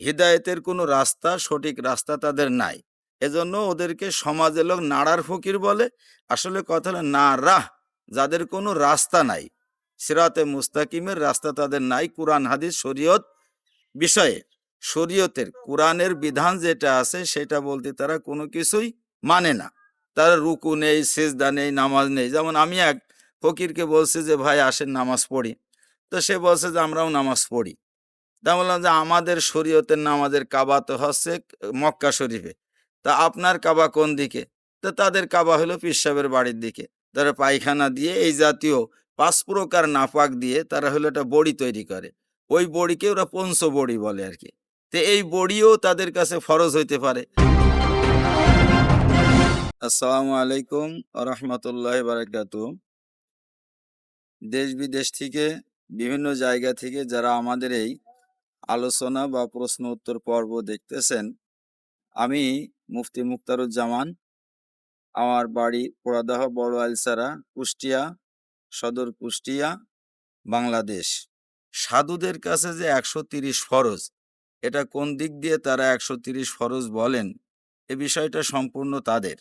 হিদায়েতের কোনো রাস্তা, সঠিক রাস্তা তাদের নাই। এজন্য ওদেরকে সমাজের লোক নাড়ার ফকির বলে। আসলে কথা হলো না রাহ যাদের কোনো রাস্তা নাই। সিরাতে মুস্তাকিমের রাস্তা তাদের নাই, কোরআন, হাদিস, শরীয়ত বিষয়ে। শরীয়তের, কোরআনের বিধান যেটা আছে সেটা বলতে তারা কোনো কিছুই মানে না। তারা রুকু নেই, সেজদা নেই, নামাজ নেই। যেমন আমি এক ফকিরকে বলছি যে, ভাই আসেন, নামাজ পড়ি। তো সে বলছে যে, আমরাও নামাজ পড়ি। তা বললাম যে আমাদের শরীয়তের নামাজের কাবা তো হচ্ছে মক্কা শরীফে। তা আপনার কাবা কোন দিকে? তো তাদের কাবা হলো পিসাবের বাড়ির দিকে। তারা পায়খানা দিয়ে এই জাতীয় পাঁচ প্রকার নাপাক দিয়ে তারা হলো একটা বড়ি তৈরি করে। ওই বড়িকে ওরা পঞ্চ বড়ি বলে আর কি। তো এই বড়িও তাদের কাছে ফরজ হইতে পারে। আসসালামু আলাইকুম রহমতুল্লাহ বারাকাতু। দেশ বিদেশ থেকে, বিভিন্ন জায়গা থেকে যারা আমাদের এই আলোচনা বা প্রশ্ন উত্তর পর্ব দেখতেছেন। আমি মুফতি মুক্তারুজ্জামান। আমার বাড়ি পোড়াদাহ, বড় আলসারা, কুষ্টিয়া, সদর কুষ্টিয়া, বাংলাদেশ। সাধুদের কাছে যে একশো তিরিশ ফরজ, এটা কোন দিক দিয়ে তারা একশো তিরিশ ফরজ বলেন? এ বিষয়টা সম্পূর্ণ তাদের।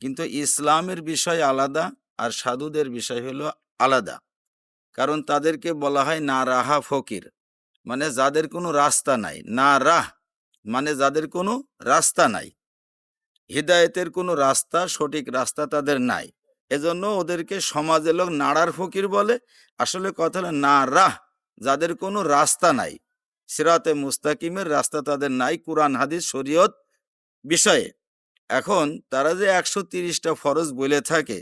কিন্তু ইসলামের বিষয় আলাদা আর সাধুদের বিষয় হলো আলাদা। কারণ তাদেরকে বলা হয় না রাহা ফকির। মানে যাদের কোনো রাস্তা নাই, না রাহ মানে যাদের কোনো রাস্তা নাই। হিদায়েতের কোনো রাস্তা, সঠিক রাস্তা তাদের নাই। এজন্য ওদেরকে সমাজের লোক নাড়ার ফকির বলে। আসলে কথা না রাহ, যাদের কোনো রাস্তা নাই। সিরাতে মুস্তাকিমের রাস্তা তাদের নাই, কোরআন, হাদিস, শরীয়ত বিষয়ে। এখন তারা যে একশো তিরিশটা ফরজ বলে থাকে,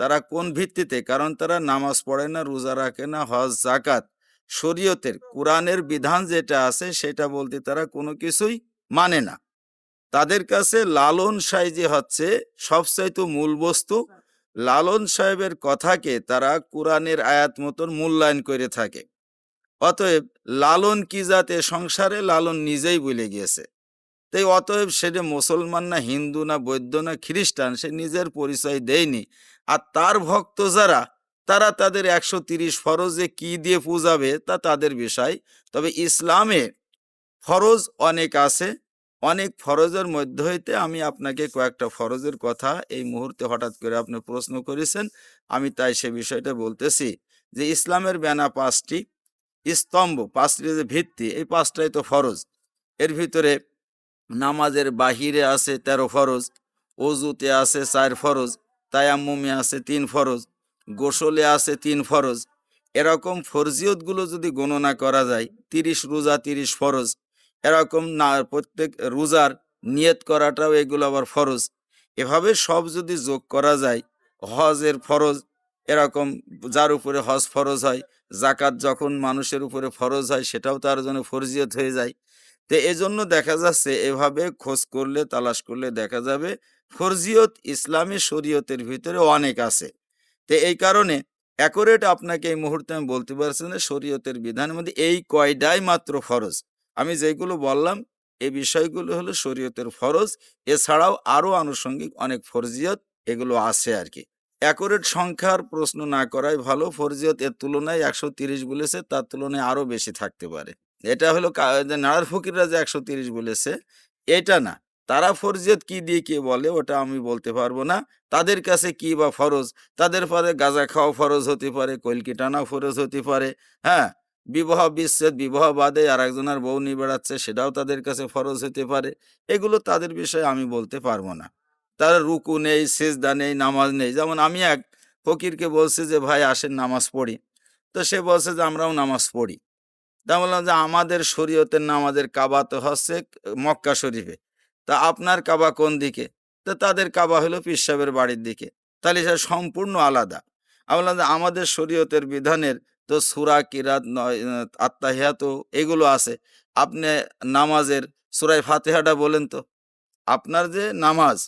তারা কোন ভিত্তিতে? কারণ তারা নামাজ পড়ে না, রোজা রাখে না, হজ জাকাত শরীয়তের কোরআনের বিধান যেটা আছে, সেটা বলতে তারা কোনো কিছুই মানে না। তাদের কাছে লালন সাহেব যে হচ্ছে, সবচাইতে মূল বস্তু, লালন সাহেবের কথাকে তারা কোরআনের আয়াত মতন মূল্যায়ন করে থাকে। অতএব লালন কি জাতে সংসারে, লালন নিজেই বলে গিয়েছে। তাই অতএব সেটা মুসলমান না হিন্দু না বৈদ্য না খ্রিস্টান, সে নিজের পরিচয় দেয়নি। আর তার ভক্ত যারা তারা তাদের একশো তিরিশ ফরজে কি দিয়ে পূজাবে তা তাদের বিষয়। তবে ইসলামে ফরজ অনেক আছে। অনেক ফরজের মধ্যে হইতে আমি আপনাকে কয়েকটা ফরজের কথা এই মুহূর্তে হঠাৎ করে আপনি প্রশ্ন করেছেন। আমি তাই সে বিষয়টা বলতেছি যে ইসলামের ব্যানা পাঁচটি। স্তম্ভ পাঁচটি যে ভিত্তি, এই পাঁচটাই তো ফরজ। এর ভিতরে নামাজের বাহিরে আছে তেরো ফরজ, অজুতে আছে চার ফরজ, তায়াম্মুমে আছে তিন ফরজ গোসলে আছে তিন ফরজ। এরকম ফরজিয়তগুলো যদি গণনা করা যায়, তিরিশ রোজা, তিরিশ ফরজ। এরকম না, প্রত্যেক রোজার নিয়ত করাটাও এগুলো আবার ফরজ। এভাবে সব যদি যোগ করা যায়, হজের ফরজ, এরকম যার উপরে হজ ফরজ হয় জাকাত যখন মানুষের উপরে ফরজ হয়, সেটাও তার জন্য ফরজিয়ত হয়ে যায়। তো এজন্য দেখা যাচ্ছে এভাবে খোঁজ করলে, তালাশ করলে দেখা যাবে, ফরজিয়ত ইসলামী শরীয়তের ভিতরে অনেক আছে। তো এই কারণে অ্যাকোরেট আপনাকে এই মুহূর্তে আমি বলতে পারছি না শরীয়তের বিধানের মধ্যে এই কয়টাই মাত্র ফরজ। আমি যেগুলো বললাম, এই বিষয়গুলো হলো শরীয়তের ফরজ। এছাড়াও আরও আনুষঙ্গিক অনেক ফরজিয়ত এগুলো আছে আর কি। অ্যাকোরেট সংখ্যার প্রশ্ন না করাই ভালো, ফরজিয়ত এর তুলনায় একশো তিরিশ বলেছে, তার তুলনায় আরও বেশি থাকতে পারে। এটা হলো নাড়ার ফকিররা যে একশো তিরিশ বলেছে, এটা না। তারা ফরজিয়ত কি দিয়ে কে বলে ওটা আমি বলতে পারব না। তাদের কাছে কি বা ফরজ? তাদের পরে গাঁজা খাওয়া ফরজ হতে পারে, কলকি টানা ফরজ হতে পারে হ্যাঁ? বিবাহ বিচ্ছেদ, বিবাহ বাদে আর একজনের বউ নিয়ে বেড়াচ্ছে, সেটাও তাদের কাছে ফরজ হতে পারে। এগুলো তাদের বিষয়ে আমি বলতে পারব না। তার রুকু নেই, সেজদা নেই, নামাজ নেই। যেমন আমি এক ফকিরকে বলছি যে, ভাই, আসেন, নামাজ পড়ি। তো সে বলছে যে, আমরাও নামাজ পড়ি। তা বললাম যে, আমাদের শরীয়তের নামাজের কাবা তো হচ্ছে মক্কা শরীফে। তা আপনার কাবা কোন দিকে? তা তাদের কাবা হলো পিসাবের বাড়ির দিকে। তাহলে সেটা সম্পূর্ণ আলাদা। যে আমাদের শরীয়তের বিধানের তো সুরা কিরাত আত্মাহিয়াত এগুলো আছে। আপনি নামাজের সুরাই ফাতেহাটা বলেন তো। আপনার যে নামাজ,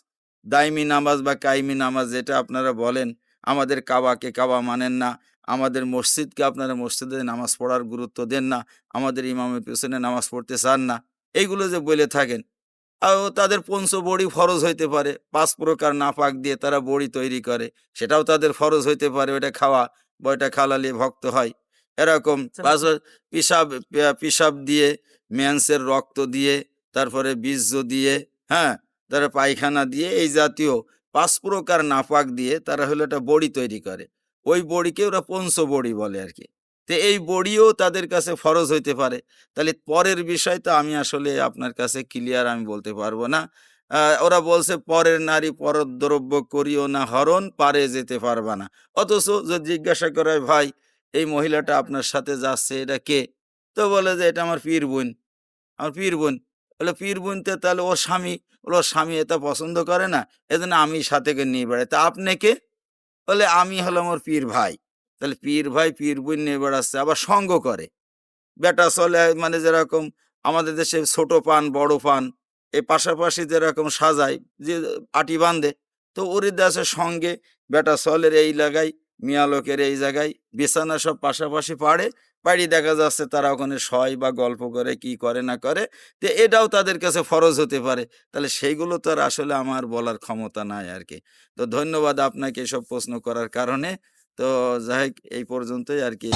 দাইমি নামাজ বা কাইমি নামাজ যেটা আপনারা বলেন, আমাদের কাবাকে কাবা মানেন না। আমাদের মসজিদকে আপনারা মসজিদে নামাজ পড়ার গুরুত্ব দেন না। আমাদের ইমামের পেছনে নামাজ পড়তে চান না। এইগুলো যে বলে থাকেন তাদের পঞ্চ বড়ি ফরজ হইতে পারে। পাঁচ প্রকার নাপাক দিয়ে তারা বড়ি তৈরি করে। সেটাও তাদের ফরজ হইতে পারে। ওটা খাওয়া বা ওটা খালালে ভক্ত হয়। এরকম পাঁচ পিসাব পিসাব দিয়ে মেন্সের রক্ত দিয়ে তারপরে বীর্য দিয়ে হ্যাঁ? তারা পায়খানা দিয়ে এই জাতীয় পাঁচ প্রকার নাপাক দিয়ে তারা হলো একটা বড়ি তৈরি করে। ওই বড়িকে ওরা পঞ্চ বড়ি বলে আর কি। তো এই বড়িও তাদের কাছে ফরজ হইতে পারে। তাহলে পরের বিষয় তো আমি আসলে আপনার কাছে ক্লিয়ার আমি বলতে পারব না। ওরা বলছে, পরের নারী পরদ্রব্য করিও না, হরণ পারে যেতে পারবা না। অথচ যদি জিজ্ঞাসা করে, ভাই এই মহিলাটা আপনার সাথে যাচ্ছে, এটা কে? তো বলে যে, এটা আমার পীর বোন। আমার পীর বোন? বলে, পীর বোনতে তাহলে ওর স্বামী? বলে, ওর স্বামী এটা পছন্দ করে না, এজন্য আমি সাথে নিয়ে বেড়াই। তা আপনি কে? বলে, আমি হলাম ওর পীর ভাই। তাহলে পীর ভাই পীর বোন নিয়ে বেড়াচ্ছে আবার সঙ্গ করে। বেটা চলে মানে যেরকম আমাদের দেশে ছোট পান, বড় পান এই পাশাপাশি যেরকম সাজায়, যে আটি বাঁধে, তো ওর দেশের সঙ্গে বেটা চলের এই লাগাই, মিয়া লোকের এই জায়গায় বিছানা সব পাশাপাশি পাড়ে, বাড়ি দেখা যাচ্ছে তারা ওখানে শয় বা গল্প করে, কি করে না করে, তো এটাও তাদের কাছে ফরজ হতে পারে। তাহলে সেইগুলো তো আর আসলে আমার বলার ক্ষমতা নাই আর কি। তো ধন্যবাদ আপনাকে এসব প্রশ্ন করার কারণে। তো যাই এই পর্যন্তই আর কি।